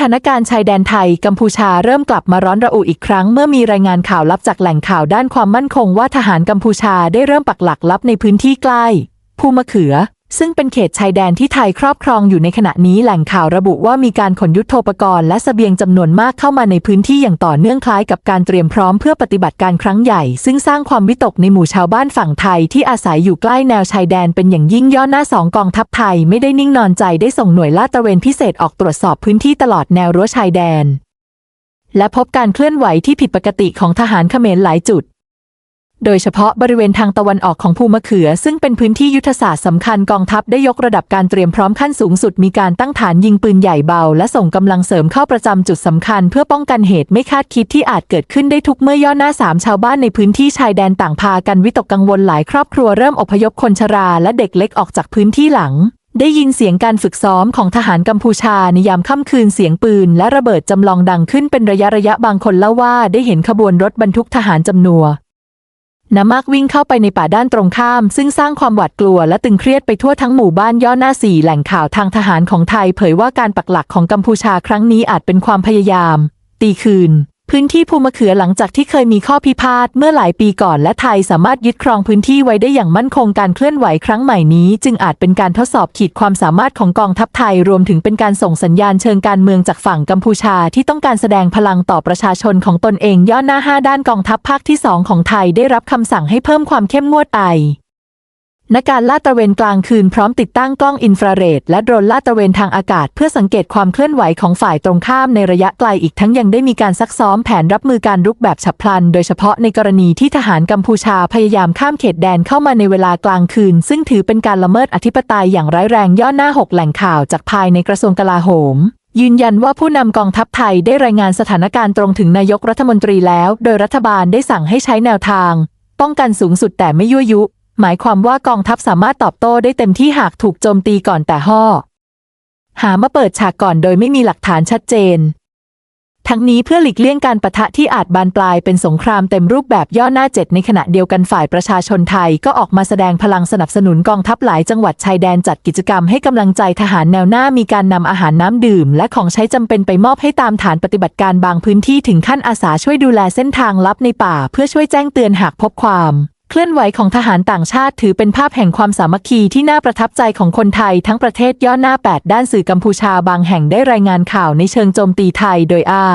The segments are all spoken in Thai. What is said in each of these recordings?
ถานการณ์ชายแดนไทยกัมพูชาเริ่มกลับมาร้อนระอุอีกครั้งเมื่อมีรายงานข่าวลับจากแหล่งข่าวด้านความมั่นคงว่าทหารกัมพูชาได้เริ่มปักหลักลับในพื้นที่ใกล้ภูมะเขือ ซึ่งเป็นเขตชายแดนที่ไทยครอบครองอยู่ในขณะนี้แหล่งข่าวระบุว่ามีการขนยุทโธปกรณ์และเสบียงจำนวนมากเข้ามาในพื้นที่อย่างต่อเนื่องคล้ายกับการเตรียมพร้อมเพื่อปฏิบัติการครั้งใหญ่ ซึ่งสร้างความวิตกในหมู่ชาวบ้านฝั่งไทยที่อาศัยอยู่ใกล้แนวชายแดนเป็นอย่างยิ่งย่อหน้าสองกองทัพไทยไม่ได้นิ่งนอนใจได้ส่งหน่วยลาดตระเวนพิเศษออกตรวจสอบพื้นที่ตลอดแนวรั้วชายแดนและพบการเคลื่อนไหวที่ผิดปกติของทหารเขมรหลายจุด โดยเฉพาะบริเวณทางตะวันออกของภูมะเขือ ซึ่งเป็นพื้นที่ยุทธศาสตร์สำคัญกองทัพได้ยกระดับการเตรียมพร้อมขั้นสูงสุดมีการตั้งฐานยิงปืนใหญ่เบา และส่งกำลังเสริมเข้าประจำจุดสำคัญ เพื่อป้องกันเหตุไม่คาดคิดที่อาจเกิดขึ้นได้ทุกเมื่อย่อหน้าสามชาวบ้านในพื้นที่ชายแดนต่างพากันวิตกกังวลหลายครอบครัวเริ่มอพยพคนชราและเด็กเล็กออกจากพื้นที่หลังได้ยินเสียงการฝึกซ้อมของทหารกัมพูชาในยามค่ำคืนเสียงปืนและระเบิดจำลองดังขึ้นเป็นระยะระยะบางคนเล่าว่าได้เห็นขบวนรถบรรทุกทหารจำนวน นามากวิ่งเข้าไปในป่าด้านตรงข้าม ซึ่งสร้างความหวาดกลัวและตึงเครียดไปทั่วทั้งหมู่บ้านย่อหน้าสี่แหล่งข่าวทางทหารของไทย เผยว่าการปักหลักของกัมพูชาครั้งนี้อาจเป็นความพยายาม ตีคืน พื้นที่ภูมะเขือหลังจากที่เคยมีข้อพิพาทเมื่อหลายปีก่อนและไทยสามารถยึดครองพื้นที่ไว้ได้อย่างมั่นคงการเคลื่อนไหวครั้งใหม่นี้ จึงอาจเป็นการทดสอบขีดความสามารถของกองทัพไทยรวมถึงเป็นการส่งสัญญาณเชิงการเมืองจากฝั่งกัมพูชาที่ต้องการแสดงพลังต่อประชาชนของตนเองย่อหน้าห้าด้านกองทัพภาคที่สองของไทยได้รับคำสั่งให้เพิ่มความเข้มงวดไอ ณการลาดตระเวนกลางคืนพร้อมติดตั้งกล้องอินฟราเรดและโดรนลาดตระเวนทางอากาศ เพื่อสังเกตความเคลื่อนไหวของฝ่ายตรงข้ามในระยะไกลอีกทั้งยังได้มีการซักซ้อมแผนรับมือการรุกแบบฉับพลัน โดยเฉพาะในกรณีที่ทหารกัมพูชาพยายามข้ามเขตแดนเข้ามาในเวลากลางคืน ซึ่งถือเป็นการละเมิดอธิปไตยอย่างร้ายแรงย่อหน้าหกแหล่งข่าวจากภายในกระทรวงกลาโหมยืนยันว่าผู้นำกองทัพไทยได้รายงานสถานการณ์ตรงถึงนายกรัฐมนตรีแล้ว โดยรัฐบาลได้สั่งให้ใช้แนวทาง ป้องกันสูงสุดแต่ไม่ยั่วยุ หมายความว่ากองทัพสามารถตอบโต้ได้เต็มที่หากถูกโจมตีก่อนแต่ห่อหามาเปิดฉากก่อนโดยไม่มีหลักฐานชัดเจน ทั้งนี้เพื่อหลีกเลี่ยงการประทะที่อาจบานปลายเป็นสงครามเต็มรูปแบบย่อหน้าเจ็ดในขณะเดียวกันฝ่ายประชาชนไทยก็ออกมาแสดงพลังสนับสนุนกองทัพหลายจังหวัดชายแดนจัดกิจกรรมให้กำลังใจทหารแนวหน้ามีการนำอาหารน้ำดื่ม และของใช้จำเป็นไปมอบให้ตามฐานปฏิบัติการบางพื้นที่ถึงขั้นอาสาช่วยดูแลเส้นทางลับในป่า เพื่อช่วยแจ้งเตือนหากพบความ เคลื่อนไหวของทหารต่างชาติถือเป็นภาพแห่งความสามัคคีที่น่าประทับใจของคนไทยทั้งประเทศย่อหน้า 8 ด้านสื่อกัมพูชาบางแห่งได้รายงานข่าวในเชิงโจมตีไทยโดยอ้า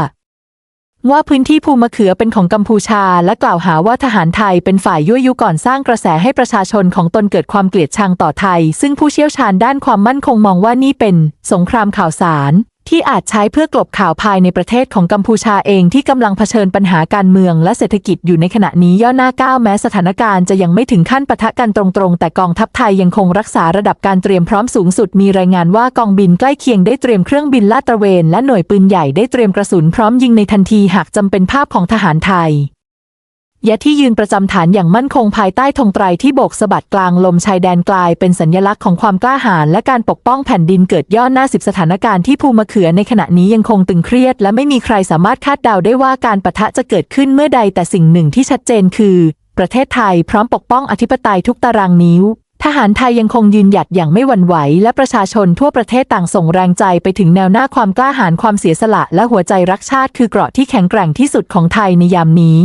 ว่าพื้นที่ภูมะเขือเป็นของกัมพูชา และกล่าวหาว่าทหารไทยเป็นฝ่ายยั่วยุก่อนสร้างกระแสให้ประชาชนของตนเกิดความเกลียดชังต่อไทย ซึ่งผู้เชี่ยวชาญด้านความมั่นคงมองว่านี่เป็น สงครามข่าวสาร ที่อาจใช้เพื่อกลบข่าวภายในประเทศของกัมพูชาเองที่กำลังเผชิญปัญหาการเมืองและเศรษฐกิจอยู่ในขณะนี้ย่อหน้าก้าวแม้สถานการณ์จะยังไม่ถึงขั้นปะทะกันตรงๆ แต่กองทัพไทยยังคงรักษาระดับการเตรียมพร้อมสูงสุดมีรายงานว่ากองบินใกล้เคียงได้เตรียมเครื่องบินลาดตระเวนและหน่วยปืนใหญ่ได้เตรียมกระสุนพร้อมยิงในทันทีหากจำเป็นภาพของทหารไทย ยะที่ยืนประจำฐานอย่างมั่นคงภายใต้ธงไตรที่โบกสะบัดกลางลมชายแดนกลายเป็นสัญลักษณ์ของความกล้าหาญและการปกป้องแผ่นดินเกิดย่อหน้าสิบสถานการณ์ที่ภูมะเขือในขณะนี้ยังคงตึงเครียด และไม่มีใครสามารถคาดเดาได้ว่าการประทะจะเกิดขึ้นเมื่อใดแต่สิ่งหนึ่งที่ชัดเจนคือ ประเทศไทยพร้อมปกป้องอธิปไตยทุกตารางนิ้วทหารไทยยังคงยืนหยัดอย่างไม่หวั่นไหว และประชาชนทั่วประเทศต่างส่งแรงใจไปถึงแนวหน้าความกล้าหาญความเสียสละ และหัวใจรักชาติคือเกราะที่แข็งแกร่งที่สุดของไทยในยามนี้